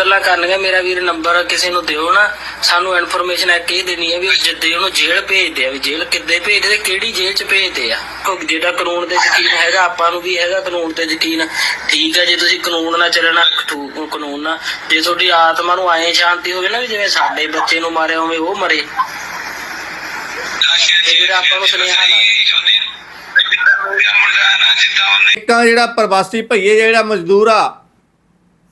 ਗੱਲਾਂ ਕਰਨੀਆਂ ਮੇਰਾ ਵੀਰ ਨੰਬਰ ਕਿਸੇ ਨੂੰ ਦਿਓ ਨਾ ਸਾਨੂੰ ਇਨਫੋਰਮੇਸ਼ਨ ਇੱਕ ਇਹ ਦੇਣੀ ਹੈ ਵੀ ਉਹ ਜਿੱਦੇ ਉਹਨੂੰ ਜੇਲ੍ਹ ਭੇਜਦੇ ਆ ਵੀ ਜੇਲ੍ਹ ਕਿੱਦੇ ਭੇਜਦੇ ਤੇ ਕਿਹੜੀ ਜੇਲ੍ਹ 'ਚ ਭੇਜਦੇ ਆ। ਕੋਈ ਜਿਹੜਾ ਕਾਨੂੰਨ ਤੇ ਯਕੀਨ ਹੈਗਾ ਆਪਾਂ ਨੂੰ ਵੀ ਹੈਗਾ ਕਾਨੂੰਨ ਤੇ ਯਕੀਨ। ਠੀਕ ਹੈ ਜੇ ਤੁਸੀਂ ਕਾਨੂੰਨ ਨਾਲ ਚੱਲਣਾ ਕਾਨੂੰਨ ਨਾਲ ਜੇ ਤੁਹਾਡੀ ਆਤਮਾ ਨੂੰ ਐਂ ਸ਼ਾਂਤੀ ਹੋਵੇ ਨਾ ਵੀ ਜਿਵੇਂ ਸਾਡੇ ਬੱਚੇ ਨੂੰ ਮਾਰਿਆ ਉਵੇਂ ਉਹ ਮਰੇ। ਫਿਰ ਆਪਾਂ ਨੂੰ ਸੁਨੇਹਾ ਨਾ ਜਿਹੜਾ ਪ੍ਰਵਾਸੀ ਭਈਏ ਜਿਹੜਾ ਮਜ਼ਦੂਰ ਆ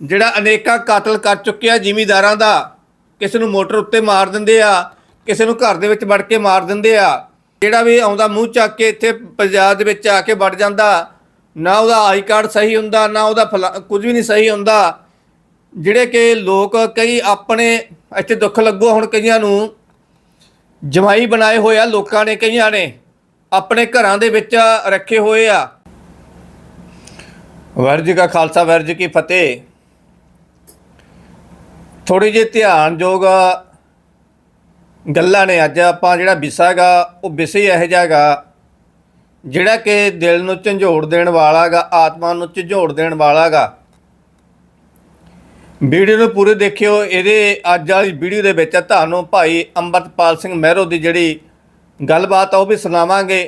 ਜਿਹੜਾ ਅਨੇਕਾਂ ਕਾਤਲ ਕਰ ਚੁੱਕਿਆ ਜ਼ਿਮੀਦਾਰਾਂ ਦਾ। ਕਿਸੇ ਨੂੰ ਮੋਟਰ ਉੱਤੇ ਮਾਰ ਦਿੰਦੇ ਆ, ਕਿਸੇ ਨੂੰ ਘਰ ਦੇ ਵਿੱਚ ਵੜ ਕੇ ਮਾਰ ਦਿੰਦੇ ਆ। ਜਿਹੜਾ ਵੀ ਆਉਂਦਾ ਮੂੰਹ ਚੱਕ ਕੇ ਇੱਥੇ ਪੰਜਾਬ ਦੇ ਵਿੱਚ ਆ ਕੇ ਵੜ ਜਾਂਦਾ, ਨਾ ਉਹਦਾ ਆਈ ਕਾਰਡ ਸਹੀ ਹੁੰਦਾ, ਨਾ ਉਹਦਾ ਫਲਾ- ਕੁਝ ਵੀ ਨਹੀਂ ਸਹੀ ਹੁੰਦਾ। ਜਿਹੜੇ ਕਿ ਲੋਕ ਕਈ ਆਪਣੇ ਇੱਥੇ ਦੁੱਖ ਲੱਗੋ ਹੁਣ ਕਈਆਂ ਨੂੰ, ਜਮਾਈ ਬਣਾਏ ਹੋਏ ਆ ਲੋਕਾਂ ਨੇ ਕਈਆਂ ਨੇ, ਆਪਣੇ ਘਰਾਂ ਦੇ ਵਿੱਚ ਰੱਖੇ ਹੋਏ ਆ। ਵਾਹਿਗੁਰੂ ਜੀ ਕਾ ਖਾਲਸਾ, ਵਾਹਿਗੁਰੂ ਜੀ ਕੀ ਫਤਿਹ। ਥੋੜੀ ਜਿਹੀ ਧਿਆਨਯੋਗ ਗੱਲਾਂ ਨੇ ਅੱਜ ਆਪਾਂ ਜਿਹੜਾ ਵਿਸ਼ਾ ਹੈਗਾ, ਉਹ ਵਿਸੇ ਇਹ ਇਹੋ ਜਿਹਾ ਹੈਗਾ, ਜਿਹੜਾ ਕਿ ਦਿਲ ਨੂੰ ਝੰਜੋੜ ਦੇਣ ਵਾਲਾ ਹੈਗਾ, ਆਤਮਾ ਨੂੰ ਝੰਜੋੜ ਦੇਣ ਵਾਲਾ ਹੈਗਾ। ਵੀਡੀਓ ਨੂੰ ਪੂਰੇ ਦੇਖਿਓ, ਇਹਦੇ ਅੱਜ ਵਾਲੀ ਵੀਡੀਓ ਦੇ ਵਿੱਚ ਤੁਹਾਨੂੰ ਭਾਈ ਅੰਮ੍ਰਿਤਪਾਲ ਸਿੰਘ ਮਹਿਰੋ ਦੀ ਜਿਹੜੀ ਗੱਲਬਾਤ ਆ, ਉਹ ਵੀ ਸੁਣਾਵਾਂਗੇ।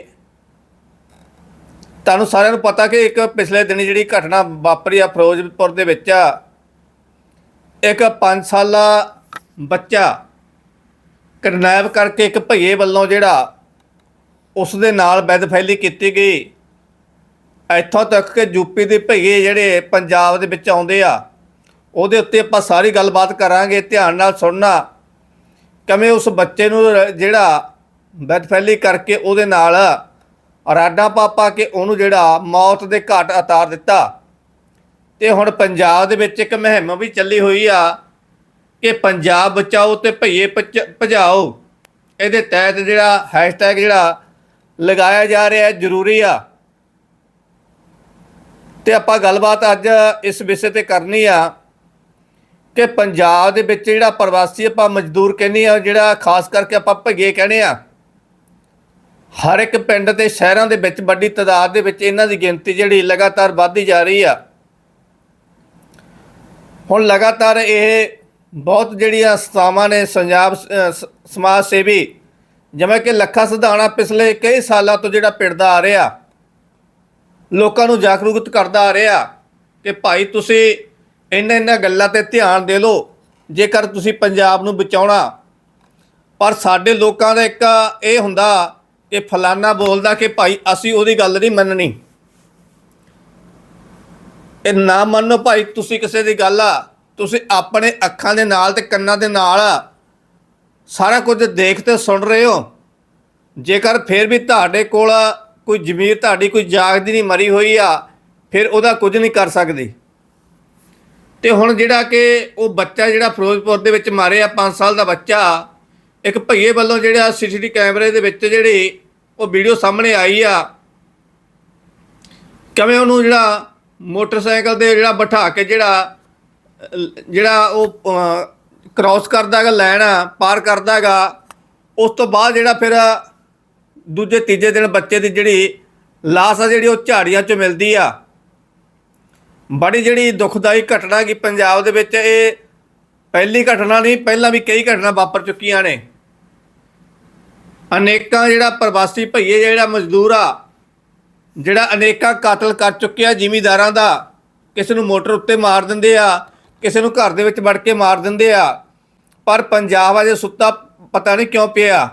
ਤੁਹਾਨੂੰ ਸਾਰਿਆਂ ਨੂੰ ਪਤਾ ਕਿ ਇੱਕ ਪਿਛਲੇ ਦਿਨੀ ਜਿਹੜੀ ਘਟਨਾ ਵਾਪਰੀ ਆ, ਫਿਰੋਜ਼ਪੁਰ ਦੇ ਵਿੱਚ ਆ ਇੱਕ 5 ਸਾਲਾ ਬੱਚਾ ਕਿਡਨੈਪ ਕਰਕੇ ਇੱਕ ਭਈਏ ਵੱਲੋਂ ਜਿਹੜਾ ਉਸ ਦੇ ਨਾਲ ਬੈਦਫੈਲੀ ਕੀਤੀ ਗਈ। ਇੱਥੋਂ ਤੱਕ ਕਿ ਯੂਪੀ ਦੇ ਭਈਏ ਜਿਹੜੇ ਪੰਜਾਬ ਦੇ ਵਿੱਚ ਆਉਂਦੇ ਆ, ਉਹਦੇ ਉੱਤੇ ਆਪਾਂ ਸਾਰੀ ਗੱਲਬਾਤ ਕਰਾਂਗੇ, ਧਿਆਨ ਨਾਲ ਸੁਣਨਾ। ਕਿਵੇਂ ਉਸ ਬੱਚੇ ਨੂੰ ਰ- ਜਿਹੜਾ ਬਦਫੈਲੀ ਕਰਕੇ ਉਹਦੇ ਨਾਲ ਰਾਡਾ ਪਾਪਾ ਕੇ ਉਹਨੂੰ ਜਿਹੜਾ ਮੌਤ ਦੇ ਘਾਟ ਉਤਾਰ ਦਿੱਤਾ। ਤੇ ਹੁਣ ਪੰਜਾਬ ਦੇ ਵਿੱਚ ਇੱਕ ਮੁਹਿੰਮ ਵੀ ਚੱਲੀ ਹੋਈ ਆ ਕਿ ਪੰਜਾਬ ਬਚਾਓ ਤੇ ਭਈਏ ਭਜ- ਭਜਾਓ। ਇਹਦੇ ਤਹਿਤ ਜਿਹੜਾ ਹੈਸ਼ਟੈਗ ਜਿਹੜਾ ਲਗਾਇਆ ਜਾ ਰਿਹਾ ਹੈ, ਜ਼ਰੂਰੀ ਆ। ਤੇ ਆਪਾਂ ਗੱਲਬਾਤ ਅੱਜ ਇਸ ਵਿਸ਼ੇ ਤੇ ਕਰਨੀ ਆ ਕਿ ਪੰਜਾਬ ਦੇ ਵਿੱਚ ਜਿਹੜਾ ਪ੍ਰਵਾਸੀ ਆਪਾਂ ਮਜ਼ਦੂਰ ਕਹਿੰਦੇ ਆ, ਜਿਹੜਾ ਖਾਸ ਕਰਕੇ ਆਪਾਂ ਭਈਏ ਕਹਿੰਦੇ ਆ, ਹਰ ਇੱਕ ਪਿੰਡ ਤੇ ਸ਼ਹਿਰਾਂ ਦੇ ਵਿੱਚ ਵੱਡੀ ਤਾਦਾਦ ਦੇ ਵਿੱਚ ਇਹਨਾਂ ਦੀ ਗਿਣਤੀ ਜਿਹੜੀ ਲਗਾਤਾਰ ਵੱਧਦੀ ਜਾ ਰਹੀ ਆ। ਹੁਣ ਲਗਾਤਾਰ ਇਹ ਬਹੁਤ ਜਿਹੜੀਆਂ ਸੰਸਥਾਵਾਂ ਨੇ ਪੰਜਾਬ ਸਮਾਜ ਸੇਵੀ, ਜਿਵੇਂ ਕਿ ਲੱਖਾ ਸਿਧਾਣਾ ਪਿਛਲੇ ਕਈ ਸਾਲਾਂ ਤੋਂ ਜਿਹੜਾ ਪਿੜਦਾ ਆ ਰਿਹਾ, ਲੋਕਾਂ ਨੂੰ ਜਾਗਰੂਕ ਕਰਦਾ ਆ ਰਿਹਾ ਕਿ ਭਾਈ ਤੁਸੀਂ ਇਹਨਾਂ ਇਹਨਾਂ ਗੱਲਾਂ ਤੇ ਧਿਆਨ ਦੇ ਲਓ, ਜੇਕਰ ਤੁਸੀਂ ਪੰਜਾਬ ਨੂੰ ਬਚਾਉਣਾ। ਪਰ ਸਾਡੇ ਲੋਕਾਂ ਦਾ ਇੱਕ ਇਹ ਹੁੰਦਾ ਕਿ ਫਲਾਨਾ ਬੋਲਦਾ ਕਿ ਭਾਈ ਅਸੀਂ ਉਹਦੀ ਗੱਲ ਨਹੀਂ ਮੰਨਣੀ। ਇਹ ਨਾ ਮੰਨੋ ਭਾਈ, ਤੁਸੀਂ ਕਿਸੇ ਦੀ ਗੱਲ ਆ। ਤੁਸੀਂ ਆਪਣੇ ਅੱਖਾਂ ਦੇ ਨਾਲ ਤੇ ਕੰਨਾਂ ਦੇ ਨਾਲ ਸਾਰਾ ਕੁਝ ਦੇਖ ਤੇ ਸੁਣ ਰਹੇ ਹੋ। ਜੇਕਰ ਫਿਰ ਵੀ ਤੁਹਾਡੇ ਕੋਲ ਕੋਈ ਜ਼ਮੀਰ, ਤੁਹਾਡੀ ਕੋਈ ਜਾਗਦੀ ਨਹੀਂ ਮਰੀ ਹੋਈ ਆ, ਫਿਰ ਉਹਦਾ ਕੁਝ ਨਹੀਂ ਕਰ ਸਕਦੀ। ਤੇ ਹੁਣ ਜਿਹੜਾ ਕਿ ਉਹ ਬੱਚਾ ਜਿਹੜਾ ਫਿਰੋਜ਼ਪੁਰ ਦੇ ਵਿੱਚ ਮਾਰਿਆ 5 ਸਾਲ ਦਾ ਬੱਚਾ, ਇੱਕ ਭਈਏ ਵੱਲੋਂ ਜਿਹੜਾ ਸੀਸੀਟੀ ਕੈਮਰੇ ਦੇ ਵਿੱਚ ਜਿਹੜੀ ਉਹ ਵੀਡੀਓ ਸਾਹਮਣੇ ਆਈ ਆ। ਕਿਵੇਂ ਉਹਨੂੰ ਜਿਹੜਾ ਮੋਟਰਸਾਈਕਲ ਤੇ ਜਿਹੜਾ ਬਿਠਾ ਕੇ ਜਿਹੜਾ ਜਿਹੜਾ ਉਹ ਕ੍ਰਾਸ ਕਰਦਾਗਾ ਲਾਈਨ ਪਾਰ ਕਰਦਾ ਕਰਦਾਗਾ ਉਸ ਤੋਂ ਬਾਅਦ ਜਿਹੜਾ ਫਿਰ ਦੂਜੇ, ਤੀਜੇ ਦਿਨ ਬੱਚੇ ਦੀ ਜਿਹੜੀ ਲਾਸ਼ ਆ ਜਿਹੜੀ ਉਹ ਝਾੜੀਆਂ 'ਚ ਮਿਲਦੀ ਆ। ਬੜੀ ਜਿਹੜੀ ਦੁਖਦਾਈ ਘਟਨਾ ਕੀ ਪੰਜਾਬ ਦੇ ਵਿੱਚ, ਇਹ ਪਹਿਲੀ ਘਟਨਾ ਨਹੀਂ, ਪਹਿਲਾਂ ਵੀ ਕਈ ਘਟਨਾ ਵਾਪਰ ਚੁੱਕੀਆਂ ਨੇ। ਅਨੇਕਾਂ ਜਿਹੜਾ ਪ੍ਰਵਾਸੀ ਭਈਏ ਜਿਹੜਾ ਮਜ਼ਦੂਰ ਆ ਜਿਹੜਾ ਅਨੇਕਾਂ ਕਾਤਲ ਕਰ ਚੁੱਕਿਆ ਜ਼ਿਮੀਦਾਰਾਂ ਦਾ, ਕਿਸੇ ਨੂੰ ਮੋਟਰ ਉੱਤੇ ਮਾਰ ਦਿੰਦੇ ਆ, ਕਿਸੇ ਨੂੰ ਘਰ ਦੇ ਵਿੱਚ ਵੜ ਕੇ ਮਾਰ ਦਿੰਦੇ ਆ, ਪਰ ਪੰਜਾਬ ਅਜੇ ਸੁੱਤਾ ਪਤਾ ਨਹੀਂ ਕਿਉਂ ਪਿਆ।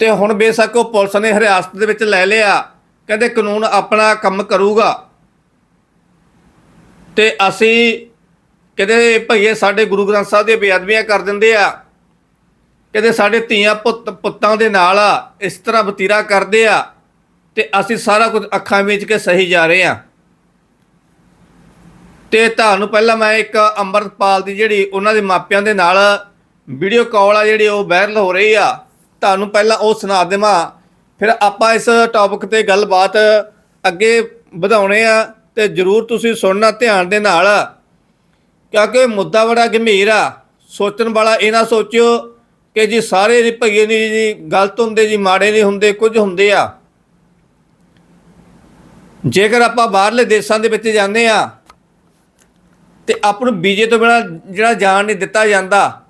ਤੇ ਹੁਣ ਬੇਸ਼ੱਕ ਉਹ ਪੁਲਿਸ ਨੇ ਹਿਰਾਸਤ ਦੇ ਵਿੱਚ ਲੈ ਲਿਆ, ਕਹਿੰਦੇ ਕਾਨੂੰਨ ਆਪਣਾ ਕੰਮ ਕਰੂਗਾ। ਤੇ ਅਸੀਂ ਕਹਿੰਦੇ ਭਈਏ ਸਾਡੇ ਗੁਰੂ ਗ੍ਰੰਥ ਸਾਹਿਬ ਦੀਆਂ ਬੇਅਦਬੀਆਂ ਕਰ ਦਿੰਦੇ ਆ। ਕਹਿੰਦੇ ਸਾਡੇ ਧੀਆਂ ਪੁੱਤ ਪੁੱਤਾਂ ਦੇ ਨਾਲ ਇਸ ਤਰ੍ਹਾਂ ਬਤੀਰਾ ਕਰਦੇ ਆ ਤੇ ਅਸੀਂ ਸਾਰਾ ਕੁਝ ਅੱਖਾਂ ਵਿੱਚ ਕੇ ਸਹੀ ਜਾ ਰਹੇ ਆ। ਤੇ ਤੁਹਾਨੂੰ ਪਹਿਲਾਂ ਮੈਂ ਇੱਕ ਅੰਮ੍ਰਿਤਪਾਲ ਦੀ ਜਿਹੜੀ ਉਹਨਾਂ ਦੇ ਮਾਪਿਆਂ ਦੇ ਨਾਲ ਵੀਡੀਓ ਕਾਲ ਆ ਜਿਹੜੀ ਉਹ ਵਾਇਰਲ ਹੋ ਰਹੀ ਆ, ਤੁਹਾਨੂੰ ਪਹਿਲਾਂ ਉਹ ਸੁਣਾ ਦੇਵਾਂ। ਫਿਰ ਆਪਾਂ ਇਸ ਟੌਪਿਕ ਤੇ ਗੱਲਬਾਤ ਅੱਗੇ ਵਧਾਉਣੇ ਆ ਤੇ ਜਰੂਰ ਤੁਸੀਂ ਸੁਣਨਾ ਧਿਆਨ ਦੇ ਨਾਲ, ਕਿਉਂਕਿ ਮੁੱਦਾ ਬੜਾ ਗੰਭੀਰ ਆ। ਸੋਚਣ ਵਾਲਾ ਇਹ ਨਾ ਸੋਚਿਓ ਕਿ ਜੀ ਸਾਰੇ ਜੀ ਭਈਏ ਨਹੀਂ ਜੀ, ਗਲਤ ਹੁੰਦੇ ਜੀ, ਮਾੜੇ ਨਹੀਂ ਹੁੰਦੇ, ਕੁਝ ਹੁੰਦੇ ਆ। ਜੇਕਰ ਆਪਾਂ ਬਾਹਰਲੇ ਦੇਸ਼ਾਂ ਦੇ ਵਿੱਚ ਜਾਂਦੇ ਆ, ਤੇ ਆਪ ਨੂੰ ਬੀਜੇ ਤੋਂ ਬਿਨਾ ਜਿਹੜਾ ਜਾਣ ਨਹੀਂ ਦਿੱਤਾ ਜਾਂਦਾ।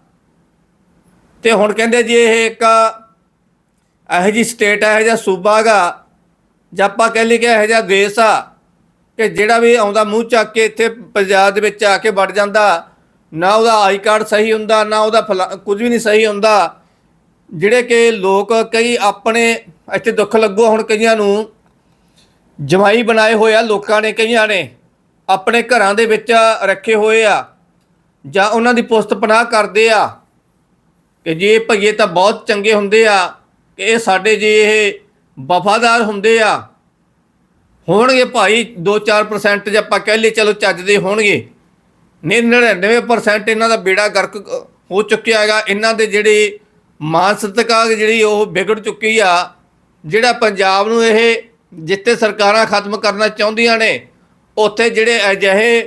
ਤੇ ਹੁਣ ਕਹਿੰਦੇ ਜੀ ਇਹ ਇੱਕ ਇਹੋ ਜੀ ਸਟੇਟ ਹੈ ਇਹੋ ਜਿਹਾ ਸੂਬਾ ਗਾ ਜਾਂ ਆਪਾਂ ਕਹਿ ਲਈ ਕਿ ਇਹੋ ਜਿਹਾ ਦੇਸ਼ ਆ, ਕਿ ਜਿਹੜਾ ਵੀ ਆਉਂਦਾ ਮੂੰਹ ਚੱਕ ਕੇ ਇੱਥੇ ਪੰਜਾਬ ਦੇ ਵਿੱਚ ਆ ਕੇ ਵੜ ਜਾਂਦਾ। ਨਾ ਉਹਦਾ ਆਈ ਕਾਰਡ ਸਹੀ ਹੁੰਦਾ, ਨਾ ਉਹਦਾ ਫਲਾ- ਕੁਝ ਵੀ ਨਹੀਂ ਸਹੀ ਹੁੰਦਾ। ਜਿਹੜੇ ਕਿ ਲੋਕ ਕਈ ਆਪਣੇ, ਇੱਥੇ ਦੁੱਖ ਲੱਗੋ ਹੁਣ ਕਈਆਂ ਨੂੰ, ਜਮਾਈ ਬਣਾਏ ਹੋਏ ਆ ਲੋਕਾਂ ਨੇ ਕਈਆਂ ਨੇ, ਆਪਣੇ ਘਰਾਂ ਦੇ ਵਿੱਚ ਰੱਖੇ ਹੋਏ ਆ, ਜਾਂ ਉਹਨਾਂ ਦੀ ਪੁਸਤ ਪਨਾਹ ਕਰਦੇ ਆ, ਕਿ ਜੇ ਇਹ ਭਈਏ ਤਾਂ ਬਹੁਤ ਚੰਗੇ ਹੁੰਦੇ ਆ, ਕਿ ਇਹ ਸਾਡੇ ਜੇ ਇਹ ਵਫਾਦਾਰ ਹੁੰਦੇ ਆ, ਹੋਣਗੇ ਭਾਈ 2-4% ਜੇ ਆਪਾਂ ਕਹਿ ਲਈਏ, ਚਲੋ ਚੱਜ ਦੇ ਹੋਣਗੇ। ਨਹੀਂ 99% ਇਹਨਾਂ ਦਾ ਬੇੜਾ ਗਰਕ ਹੋ ਚੁੱਕਿਆ ਹੈਗਾ ਇਹਨਾਂ ਦੇ ਜਿਹੜੇ ਮਾਨਸਿਕਤਾ ਜਿਹੜੀ ਉਹ ਵਿਗੜ ਚੁੱਕੀ ਆ ਜਿਹੜਾ ਪੰਜਾਬ ਨੂੰ ਇਹ ਜਿੱਥੇ ਸਰਕਾਰਾਂ ਖਤਮ ਕਰਨਾ ਚਾਹੁੰਦੀਆਂ ਨੇ ਉੱਥੇ ਜਿਹੜੇ ਅਜਿਹੇ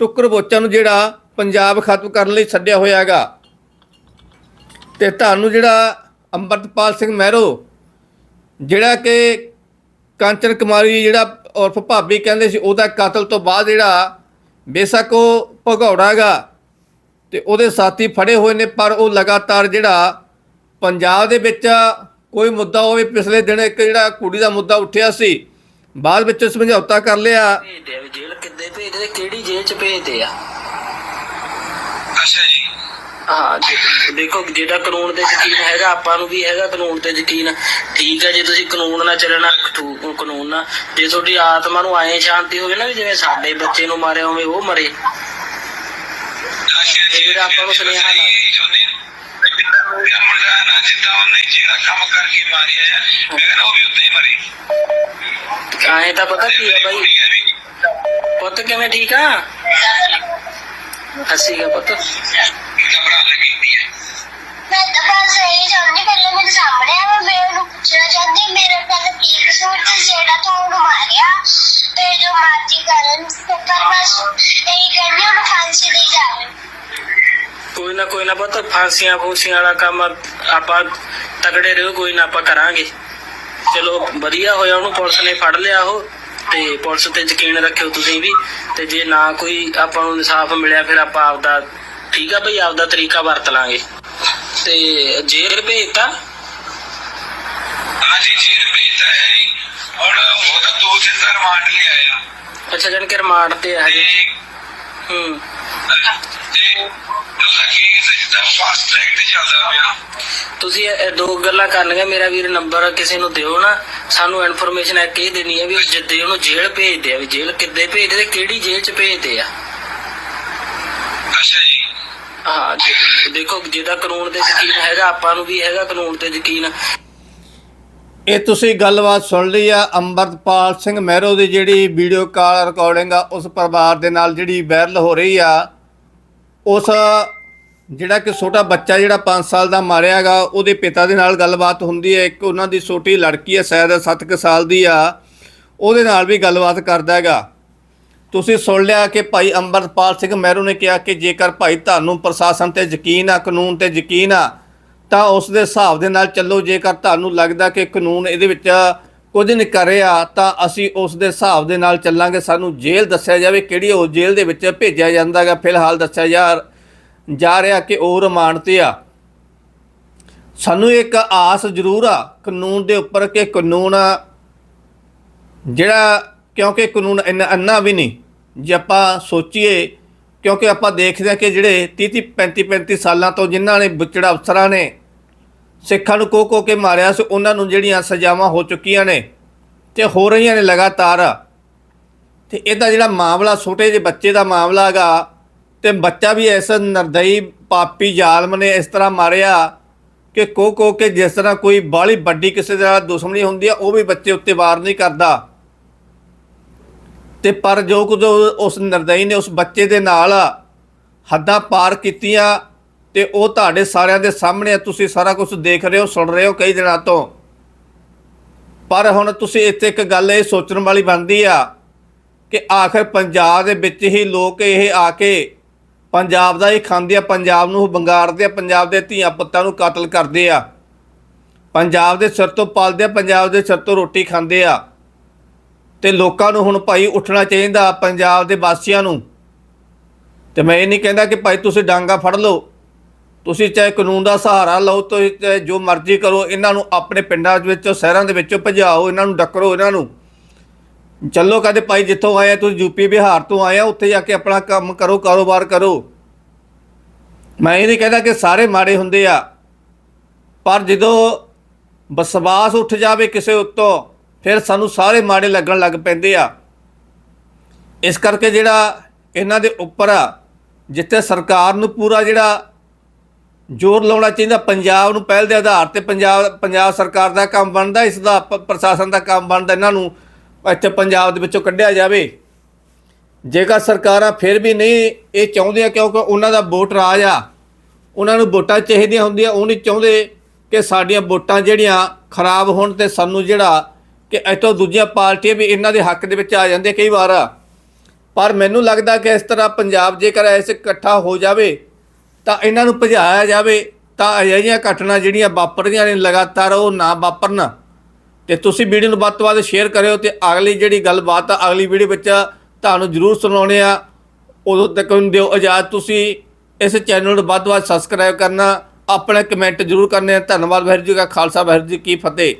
ਟੁੱਕਰ ਬੋਚਾਂ ਨੂੰ ਜਿਹੜਾ ਪੰਜਾਬ ਖਤਮ ਕਰਨ ਲਈ ਛੱਡਿਆ ਹੋਇਆ ਹੈਗਾ ਤੇ ਤੁਹਾਨੂੰ ਜਿਹੜਾ ਅੰਮ੍ਰਿਤਪਾਲ ਸਿੰਘ ਮਹਿਰੋ ਜਿਹੜਾ ਕਿ ਕਾਂਚਨ ਕੁਮਾਰੀ ਜਿਹੜਾ ਉਰਫ ਭਾਬੀ ਕਹਿੰਦੇ ਸੀ ਉਹਦਾ ਕਤਲ ਤੋਂ ਬਾਅਦ ਜਿਹੜਾ ਬੇਸ਼ੱਕ ਉਹ ਭਗੌੜਾ ਗਾ ਤੇ ਉਹਦੇ ਸਾਥੀ ਫੜੇ ਹੋਏ ਨੇ ਪਰ ਉਹ ਲਗਾਤਾਰ ਜਿਹੜਾ ਪੰਜਾਬ ਦੇ ਵਿੱਚ ਕੋਈ ਮੁੱਦਾ ਹੋਵੇ ਪਿਛਲੇ ਦਿਨ ਇੱਕ ਜਿਹੜਾ ਕੁੜੀ ਦਾ ਮੁੱਦਾ ਉੱਠਿਆ ਸੀ ਬਾਅਦ ਵਿੱਚ ਸਮਝੌਤਾ ਕਰ ਲਿਆ। ਭੇਜਦੇ ਆ ਵੀ ਜੇਲ੍ਹ ਕਿੱਦੇ ਭੇਜਦੇ ਕਿਹੜੀ ਜੇਲ੍ਹ ਚ ਭੇਜਦੇ ਆ? ਅੱਛਾ ਜੀ। ਹਾਂ ਦੇ- ਦੇਖੋ ਜਿਹੜਾ ਕਾਨੂੰਨ ਤੇ ਯਕੀਨ ਹੈਗਾ ਆਪਾਂ ਨੂੰ ਵੀ ਹੈਗਾ ਕਾਨੂੰਨ ਤੇ ਯਕੀਨ। ਠੀਕ ਹੈ ਜੇ ਤੁਸੀਂ ਕਾਨੂੰਨ ਨਾਲ ਚੱਲਣਾ ਕਾਨੂੰਨ ਨਾਲ। ਜੇ ਤੁਹਾਡੀ ਆਤਮਾ ਨੂੰ ਆਏ ਸ਼ਾਂਤੀ ਹੋਵੇ ਨਾ ਵੀ ਜਿਵੇਂ ਸਾਡੇ ਬੱਚੇ ਨੂੰ ਮਾਰਿਆ ਹੋਵੇ ਉਹ ਮਰੇ। ਅੱਛਾ ਜੀ ਫਿਰ ਆਪਾਂ ਨੂੰ ਸੁਨੇਹਾ ਮੇਰਾ ਮੁੰਡਾ ਨਾ ਜਿੱਦਾਂ ਉਹਨੇ ਜਿਹੜਾ ਕੰਮ ਕਰਕੇ ਮਾਰਿਆ ਆ ਮੈਂ ਕਹਿੰਦਾ ਉਹ ਵੀ ਉਦਾਂ ਹੀ ਮਰੇ। ਆਏ ਤਾਂ ਪਤਾ ਕੀ ਹੈ ਬਾਈ? ਪੁੱਤ ਕਿਵੇਂ ਠੀਕ ਆ? ਹੱਸੀਗਾ ਪੁੱਤ ਘਬਰਾਉਣ ਲੱਗੀ ਹੁੰਦੀ ਹੈ ਮੈਂ ਤਾਂ ਬਸ ਇਹ ਚਾਹੁੰਦੀ ਸਾਹਮਣੇ ਆ, ਮੈਂ ਉਹਨੂੰ ਪੁੱਛਣਾ ਚਾਹੁੰਦੀ ਮੇਰੇ ਨਾਲ ਕੀ ਕਸੂਰ ਤੇ ਜਿਹੜਾ ਤੂੰ ਉਹਨੂੰ ਮਾਰਿਆ ਤੇ ਜੋ ਮਰਜ਼ੀ ਕਰਨ ਪਰ ਬਸ ਇਹ ਕਹਿੰਦੀ ਉਹਨੂੰ ਫਾਂਸੀ ਦੇ ਜਾਵੇ। ਕੋਈ ਨਾ ਕੋਈ ਨਾ ਪੁੱਤ, ਫਾਂਸੀਆਂ ਫੂਸੀਆਂ ਵਾਲਾ ਕੰਮ ਆਪਾਂ ਤਗੜੇ ਰਹੋ, ਕੋਈ ਨਾ ਆਪਾਂ ਕਰਾਂਗੇ। ਚਲੋ, ਵਧੀਆ ਹੋਇਆ ਉਹਨੂੰ, ਪੁਲਿਸ ਨੇ ਫੜ ਲਿਆ ਉਹ, ਤੇ ਪੁਲਿਸ ਤੇ ਯਕੀਨ ਰੱਖਿਓ ਤੁਸੀਂ ਵੀ, ਤੇ ਜੇ ਨਾ ਕੋਈ ਆਪਾਂ ਨੂੰ ਇਨਸਾਫ ਮਿਲਿਆ, ਫਿਰ ਆਪਾਂ ਆਪਦਾ ਠੀਕ ਆ ਬਈ, ਆਪਦਾ ਤਰੀਕਾ ਵਰਤ ਲਾਂਗੇ। ਤੇ ਜੇਲ੍ਹ ਭੇਜਤਾ। ਹਾਂਜੀ ਜੇਲ੍ਹ ਭੇਜਤਾ ਹੈ ਜੀ। ਹੁਣ ਉਹਦਾ ਦੋ ਦਿਨ ਦਾ ਰਿਮਾਂਡ ਲਿਆ ਆ ਅੱਛਾ ਜਣ ਕੇ ਰਿਮਾਂਡ ਤੇ ਆ ਤੇ ਹੂੰ। ਤੇ ਉਹਦਾ ਕੇਸ ਜਿੱਦਾਂ ਫਾਸਟ ਟਰੈਕ ਤੇ ਚੱਲਦਾ ਪਿਆ। ਤੁਸੀਂ ਇਹ- ਇਹ ਦੋ ਗੱਲਾਂ ਕਰਨੀਆਂ ਮੇਰਾ ਵੀਰ ਨੰਬਰ ਕਿਸੇ ਨੂੰ ਦਿਓ ਨਾ। ਸਾਨੂੰ ਇਨਫੋਰਮੇਸ਼ਨ ਇੱਕ ਇਹ ਦੇਣੀ ਹੈ ਵੀ ਉਹ ਜਿੱਦੇ ਉਹਨੂੰ ਜੇਲ੍ਹ ਭੇਜਦੇ ਆ ਵੀ ਜੇਲ੍ਹ ਕਿੱਦੇ ਭੇਜਦੇ ਤੇ ਕਿਹੜੀ ਜੇਲ੍ਹ 'ਚ ਭੇਜਦੇ ਆ। ਅੱਛਾ ਜੀ। ਹਾਂ ਦੇ- ਦੇਖੋ ਜਿਹਦਾ ਕਾਨੂੰਨ ਤੇ ਯਕੀਨ ਹੈਗਾ ਆਪਾਂ ਨੂੰ ਵੀ ਹੈਗਾ ਕਾਨੂੰਨ ਤੇ ਯਕੀਨ। ਇਹ ਤੁਸੀਂ ਗੱਲਬਾਤ ਸੁਣ ਲਈ ਆ ਅੰਮ੍ਰਿਤਪਾਲ ਸਿੰਘ ਮਹਿਰੋ ਦੀ ਜਿਹੜੀ ਵੀਡੀਓ ਕਾਲ ਰਿਕਾਰਡਿੰਗ ਆ, ਉਸ ਪਰਿਵਾਰ ਦੇ ਨਾਲ ਜਿਹੜੀ ਵਾਇਰਲ ਹੋ ਰਹੀ ਆ, ਉਸ ਜਿਹੜਾ ਕਿ ਛੋਟਾ ਬੱਚਾ ਜਿਹੜਾ 5 ਸਾਲ ਦਾ ਮਾਰਿਆ ਗਾ ਉਹਦੇ ਪਿਤਾ ਦੇ ਨਾਲ ਗੱਲਬਾਤ ਹੁੰਦੀ ਹੈ। ਇੱਕ ਉਹਨਾਂ ਦੀ ਛੋਟੀ ਲੜਕੀ ਹੈ, ਸ਼ਾਇਦ 7 ਸਾਲ ਦੀ ਆ। ਉਹਦੇ ਨਾਲ ਵੀ ਗੱਲਬਾਤ ਕਰਦਾ ਹੈਗਾ। ਤੁਸੀਂ ਸੁਣ ਲਿਆ ਕਿ ਭਾਈ ਅੰਮ੍ਰਿਤਪਾਲ ਸਿੰਘ ਮਹਿਰੂ ਨੇ ਕਿਹਾ ਕਿ ਜੇਕਰ ਭਾਈ ਤੁਹਾਨੂੰ ਪ੍ਰਸ਼ਾਸਨ ਤੇ ਯਕੀਨ ਆ, ਕਾਨੂੰਨ ਤੇ ਯਕੀਨ ਆ ਤਾਂ ਉਸ ਦੇ ਹਿਸਾਬ ਦੇ ਨਾਲ ਚੱਲੋ, ਜੇਕਰ ਤੁਹਾਨੂੰ ਲੱਗਦਾ ਕਿ ਕਾਨੂੰਨ ਇਹਦੇ ਵਿੱਚ ਕੁਝ ਨਹੀਂ ਕਰ ਰਿਹਾ, ਤਾਂ ਅਸੀਂ ਉਸ ਦੇ ਹਿਸਾਬ ਦੇ ਨਾਲ ਚੱਲਾਂਗੇ। ਸਾਨੂੰ ਜੇਲ੍ਹ ਦੱਸਿਆ ਜਾਵੇ ਕਿਹੜੀ ਉਹ ਜੇਲ੍ਹ ਦੇ ਵਿੱਚ ਭੇਜਿਆ ਜਾਂਦਾ ਹੈਗਾ। ਫਿਲਹਾਲ ਦੱਸਿਆ ਜਾ ਜਾ ਰਿਹਾ ਕਿ ਉਹ ਰਿਮਾਂਡ ਤੇ ਆ। ਸਾਨੂੰ ਇੱਕ ਆਸ ਜ਼ਰੂਰ ਆ ਕਾਨੂੰਨ ਦੇ ਉੱਪਰ ਕਿ ਕਾਨੂੰਨ ਜਿਹੜਾ, ਕਿਉਂਕਿ ਕਾਨੂੰਨ ਇੰਨਾ ਅੰਨਾ ਵੀ ਨਹੀਂ, ਜੇ ਆਪਾਂ ਸੋਚੀਏ, ਕਿਉਂਕਿ ਆਪਾਂ ਦੇਖਦੇ ਹਾਂ ਕਿ ਜਿਹੜੇ 30 30 35 35 ਸਾਲਾਂ ਤੋਂ ਜਿਨ੍ਹਾਂ ਨੇ ਬੁੱਚੜਾ ਅਫਸਰਾਂ ਨੇ ਸਿੱਖਾਂ ਨੂੰ ਕੋ ਕੋ ਕੇ ਮਾਰਿਆ ਸੀ, ਉਹਨਾਂ ਨੂੰ ਜਿਹੜੀਆਂ ਸਜ਼ਾਵਾਂ ਹੋ ਚੁੱਕੀਆਂ ਨੇ ਤੇ ਹੋ ਰਹੀਆਂ ਨੇ ਲਗਾਤਾਰ। ਤੇ ਇਹਦਾ ਜਿਹੜਾ ਮਾਮਲਾ ਛੋਟੇ ਜਿਹੇ ਬੱਚੇ ਦਾ ਮਾਮਲਾ ਹੈਗਾ ਤੇ ਬੱਚਾ ਵੀ ਇਸ ਨਰਦਈ ਪਾਪੀ ਜ਼ਾਲਮ ਨੇ ਇਸ ਤਰ੍ਹਾਂ ਮਾਰਿਆ ਕਿ ਕੋ ਕੋ ਕੇ ਜਿਸ ਤਰ੍ਹਾਂ ਕੋਈ ਬਾਹਲੀ ਵੱਡੀ ਕਿਸੇ ਦੇ ਨਾਲ ਦੁਸ਼ਮਣੀ ਹੁੰਦੀ ਆ, ਉਹ ਵੀ ਬੱਚੇ ਉੱਤੇ ਵਾਰ ਨਹੀਂ ਕਰਦਾ। ਤੇ ਪਰ ਜੋ ਕੁਝ ਉਸ ਨਰਦਈ ਨੇ ਉਸ ਬੱਚੇ ਦੇ ਨਾਲ ਹੱਦਾਂ ਪਾਰ ਕੀਤੀਆਂ ਤੇ ਉਹ ਤੁਹਾਡੇ ਸਾਰਿਆਂ ਦੇ ਸਾਹਮਣੇ ਆ, ਤੁਸੀਂ ਸਾਰਾ ਕੁਝ ਦੇਖ ਰਹੇ ਹੋ ਸੁਣ ਰਹੇ ਹੋ ਕਈ ਦਿਨਾਂ ਤੋਂ। ਪਰ ਹੁਣ ਤੁਸੀਂ ਇੱਥੇ ਇੱਕ ਗੱਲ ਇਹ ਸੋਚਣ ਵਾਲੀ ਬਣਦੀ ਆ ਕਿ ਆਖਰ ਪੰਜਾਬ ਦੇ ਵਿੱਚ ਹੀ ਲੋਕ ਇਹ ਆ ਕੇ ਪੰਜਾਬ ਦਾ ਹੀ ਖਾਂਦੇ ਆ ਪੰਜਾਬ ਨੂੰ ਬੰਗਾਰਦੇ ਆ ਪੰਜਾਬ ਦੇ ਧੀਆਂ ਪੁੱਤਾਂ ਨੂੰ ਕਤਲ ਕਰਦੇ ਆ। ਪੰਜਾਬ ਦੇ ਸਿਰ ਤੋਂ ਪਾਲਦੇ ਆ ਪੰਜਾਬ ਦੇ ਸਿਰ ਤੋਂ ਰੋਟੀ ਖਾਂਦੇ ਆ। ਤੇ ਲੋਕਾਂ ਨੂੰ ਹੁਣ ਭਾਈ ਉੱਠਣਾ ਚਾਹੀਦਾ ਪੰਜਾਬ ਦੇ ਵਾਸੀਆਂ ਨੂੰ। ਤੇ ਮੈਂ ਇਹ ਨਹੀਂ ਕਹਿੰਦਾ ਕਿ ਭਾਈ ਤੁਸੀਂ ਡਾਂਗਾ ਫੜ ਲਓ। ਤੁਸੀਂ ਚਾਹੇ ਕਾਨੂੰਨ ਦਾ ਸਹਾਰਾ ਲਓ ਤੁਸੀਂ ਚਾਹੇ ਜੋ ਮਰਜ਼ੀ ਕਰੋ ਇਹਨਾਂ ਨੂੰ ਆਪਣੇ ਪਿੰਡਾਂ ਦੇ ਵਿੱਚੋਂ ਸ਼ਹਿਰਾਂ ਦੇ ਵਿੱਚੋਂ ਭਜਾਓ ਇਹਨਾਂ ਨੂੰ ਡੱਕਰੋ ਇਹਨਾਂ ਨੂੰ। ਚੱਲੋ ਕਦੇ ਭਾਈ ਜਿੱਥੋਂ ਆਏ ਆ, ਤੁਸੀਂ ਯੂਪੀ ਬਿਹਾਰ ਤੋਂ ਆਏ ਆ ਉੱਥੇ ਜਾ ਕੇ ਆਪਣਾ ਕੰਮ ਕਰੋ ਕਾਰੋਬਾਰ ਕਰੋ। ਮੈਂ ਇਹ ਨਹੀਂ ਕਹਿੰਦਾ ਕਿ ਸਾਰੇ ਮਾੜੇ ਹੁੰਦੇ ਆ ਪਰ ਜਦੋਂ ਬਸਵਾਸ ਉੱਠ ਜਾਵੇ ਕਿਸੇ ਉੱਤੋਂ ਫਿਰ ਸਾਨੂੰ ਸਾਰੇ ਮਾੜੇ ਲੱਗਣ ਲੱਗ ਪੈਂਦੇ ਆ। ਇਸ ਕਰਕੇ ਜਿਹੜਾ ਇਹਨਾਂ ਦੇ ਉੱਪਰ ਆ ਜਿੱਥੇ ਸਰਕਾਰ ਨੂੰ ਪੂਰਾ ਜਿਹੜਾ ਜ਼ੋਰ ਲਾਉਣਾ ਚਾਹੀਦਾ, ਪੰਜਾਬ ਨੂੰ ਪਹਿਲ ਦੇ ਆਧਾਰ ਤੇ ਪੰਜਾਬ ਪੰਜਾਬ ਸਰਕਾਰ ਦਾ ਕੰਮ ਬਣਦਾ, ਇਸ ਦਾ ਪ੍ਰਸ਼ਾਸਨ ਦਾ ਕੰਮ ਬਣਦਾ, ਇਹਨਾਂ ਨੂੰ ਇੱਥੇ ਪੰਜਾਬ ਦੇ ਵਿੱਚੋਂ ਕੱਢਿਆ ਜਾਵੇ। ਜੇਕਰ ਸਰਕਾਰਾਂ ਫਿਰ ਵੀ ਨਹੀਂ ਇਹ ਚਾਹੁੰਦੀਆਂ, ਕਿਉਂਕਿ ਉਹਨਾਂ ਦਾ ਵੋਟ ਰਾਜ ਆ, ਉਹਨਾਂ ਨੂੰ ਵੋਟਾਂ ਚਾਹੀਦੀਆਂ ਹੁੰਦੀਆਂ, ਉਹ ਨਹੀਂ ਚਾਹੁੰਦੇ ਕਿ ਸਾਡੀਆਂ ਵੋਟਾਂ ਜਿਹੜੀਆਂ ਖਰਾਬ ਹੋਣ ਤੇ ਸਾਨੂੰ ਜਿਹੜਾ ਕਿ ਇੱਥੋਂ ਦੂਜੀਆਂ ਪਾਰਟੀਆਂ ਵੀ ਇਹਨਾਂ ਦੇ ਹੱਕ ਦੇ ਵਿੱਚ ਆ ਜਾਂਦੇ ਕਈ ਵਾਰ। ਪਰ ਮੈਨੂੰ ਲੱਗਦਾ ਕਿ ਇਸ ਤਰ੍ਹਾਂ ਪੰਜਾਬ ਜੇਕਰ ਐਸੇ ਇਕੱਠਾ ਹੋ ਜਾਵੇ ਤਾਂ ਇਹਨਾਂ ਨੂੰ ਭਜਾਇਆ ਜਾਵੇ, ਤਾਂ ਅਜਿਹੀਆਂ ਘਟਨਾ ਜਿਹੜੀਆਂ ਵਾਪਰਦੀਆਂ ਨੇ ਲਗਾਤਾਰ ਉਹ ਨਾ ਵਾਪਰਨ। ਤੇ ਤੁਸੀਂ ਵੀਡੀਓ ਨੂੰ ਵੱਧ ਤੋਂ ਵੱਧ ਸ਼ੇਅਰ ਕਰਿਓ ਤੇ ਅਗਲੀ ਜਿਹੜੀ ਗੱਲਬਾਤ ਆ, ਅਗਲੀ ਵੀਡੀਓ ਵਿੱਚ ਤੁਹਾਨੂੰ ਜ਼ਰੂਰ ਸੁਣਾਉਣੇ ਆ। ਉਦੋਂ ਤੱਕ ਨੂੰ ਦਿਓ ਇਜਾਜ਼ਤ। ਤੁਸੀਂ ਇਸ ਚੈਨਲ ਨੂੰ ਵੱਧ ਤੋਂ ਵੱਧ ਸਬਸਕ੍ਰਾਈਬ ਕਰਨਾ। ਆਪਣੇ ਕਮੈਂਟ ਜ਼ਰੂਰ ਕਰਨੇ ਆ। ਧੰਨਵਾਦ, ਵਾਹਿਗੁਰੂ ਜੀ ਕਾ ਖਾਲਸਾ, ਵਾਹਿਗੁਰੂ ਜੀ ਕੀ ਫਤਿਹ।